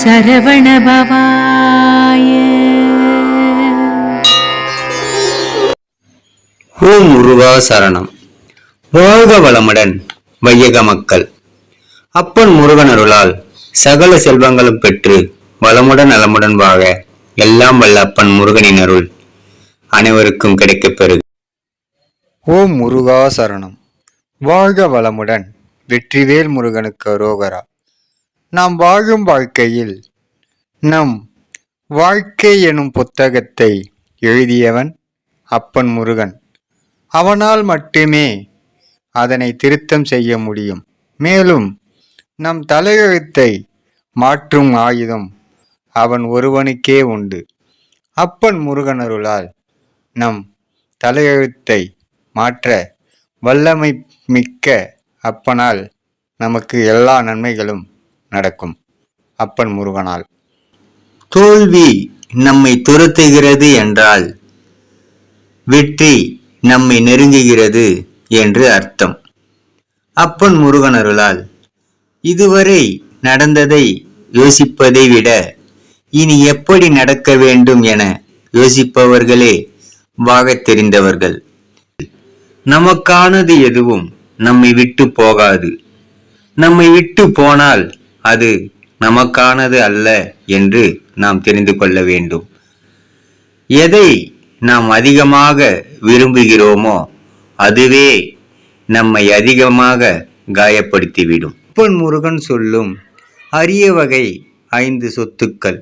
சரவணபவாய ஓம் முருகா சரணம். வாழ்க வளமுடன் வையக மக்கள். அப்பன் முருகன் அருளால் சகல செல்வங்களும் பெற்று வளமுடன் நலமுடன் வாழ எல்லாம் வல்ல அப்பன் முருகனின் அருள் அனைவருக்கும் கிடைக்கப் பெறுக ஓம் முருகா சரணம். வாழ்க வளமுடன் வெற்றிவேல் முருகனுக்கு அரோகரா. நாம் வாழும் வாழ்க்கையில் நம் வாழ்க்கை எனும் புத்தகத்தை எழுதியவன் அப்பன் முருகன். அவனால் மட்டுமே அதனை திருத்தம் செய்ய முடியும். மேலும் நம் தலையெழுத்தை மாற்றும் ஆயுதம் அவன் ஒருவனுக்கே உண்டு. அப்பன் முருகன் அருளால் நம் தலையெழுத்தை மாற்ற வல்லமை மிக்க அப்பனால் நமக்கு எல்லா நன்மைகளும் நடக்கும். அப்பன் முருகனால். தோல்வி நம்மை துரத்துகிறது என்றால் வெற்றி நம்மை நெருங்குகிறது என்று அர்த்தம். அப்பன் முருகன் அருளால் இதுவரை நடந்ததை யோசிப்பதை விட இனி எப்படி நடக்க வேண்டும் என யோசிப்பவர்களே வாழத் தெரிந்தவர்கள். நமக்கானது எதுவும் நம்மை விட்டு போகாது. நம்மை விட்டு போனால் அது நமக்கானது அல்ல என்று நாம் தெரிந்து கொள்ள வேண்டும். எதை நாம் அதிகமாக விரும்புகிறோமோ அதுவே நம்மை அதிகமாக காயப்படுத்திவிடும். அப்பன் முருகன் சொல்லும் அரிய வகை ஐந்து சொத்துக்கள்.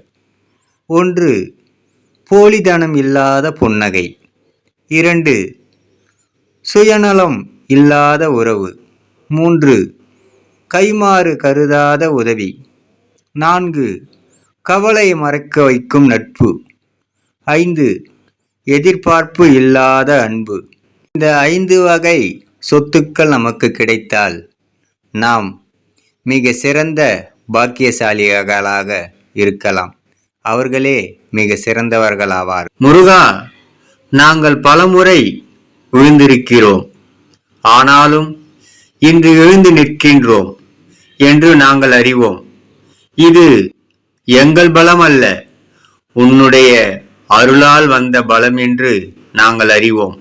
ஒன்று போலிதனம் இல்லாத புன்னகை. இரண்டு சுயநலம் இல்லாத உறவு. மூன்று கைமாறு கருதாத உதவி. நான்கு கவலை மறக்க வைக்கும் நட்பு. ஐந்து எதிர்பார்ப்பு இல்லாத அன்பு. இந்த ஐந்து வகை சொத்துக்கள் நமக்கு கிடைத்தால் நாம் மிக சிறந்த பாக்கியசாலிகளாக இருக்கலாம். அவர்களே மிக சிறந்தவர்களாவார். முருகா நாங்கள் பலமுறை விழுந்திருக்கிறோம். ஆனாலும் இன்று எழுந்து நிற்கின்றோம். என்று நாங்கள் அறிவோம். இது எங்கள் பலம் அல்ல உன்னுடைய அருளால் வந்த பலம் என்று நாங்கள் அறிவோம்.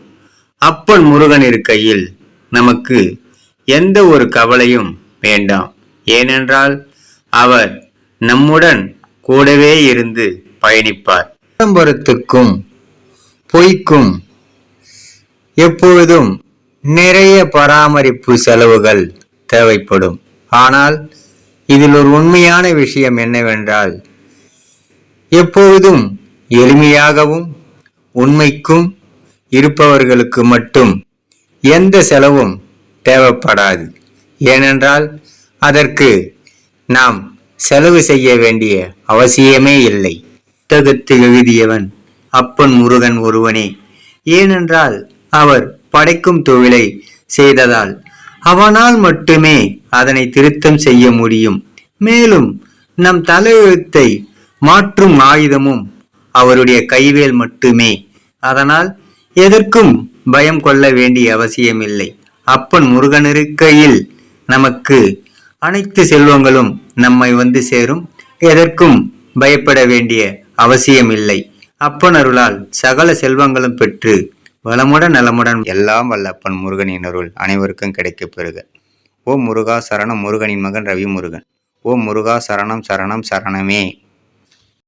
அப்பன் முருகன் இருக்கையில் நமக்கு எந்த ஒரு கவலையும் வேண்டாம். ஏனென்றால் அவர் நம்முடன் கூடவே இருந்து பயணிப்பார். விளம்பரத்துக்கும் பொய்க்கும் எப்பொழுதும் நிறைய பராமரிப்பு செலவுகள் தேவைப்படும். ஆனால் இதில் ஒரு உண்மையான விஷயம் என்னவென்றால் எப்பொழுதும் எளிமையாகவும் உண்மைக்கும் இருப்பவர்களுக்கு மட்டும் எந்த செலவும் தேவைப்படாது. ஏனென்றால் அதற்கு நாம் செலவு செய்ய வேண்டிய அவசியமே இல்லை. புத்தகத்தை எழுதியவன் அப்பன் முருகன் ஒருவனே. ஏனென்றால் அவர் படைக்கும் தொழிலை செய்ததால் அவனால் மட்டுமே அதனை திருத்தம் செய்ய முடியும். மேலும் நம் தலையெழுத்தை மாற்றும் ஆயுதமும் அவருடைய கைவேல் மட்டுமே. அதனால் எதற்கும் பயம் கொள்ள வேண்டிய அவசியமில்லை. அப்பன் முருகனிருக்கையில் நமக்கு அனைத்து செல்வங்களும் நம்மை வந்து சேரும். எதற்கும் பயப்பட வேண்டிய அவசியமில்லை. அப்பன் அருளால் சகல செல்வங்களும் பெற்று வளமுடன் நலமுடன் எல்லாம் வல்ல அப்பன் முருகனின் அருள் அனைவருக்கும் கிடைக்கப் பெறுக. ஓம் முருகா சரணம் முருகனின் மகன் ரவி முருகன் ஓம் முருகா சரணம் சரணம் சரணமே.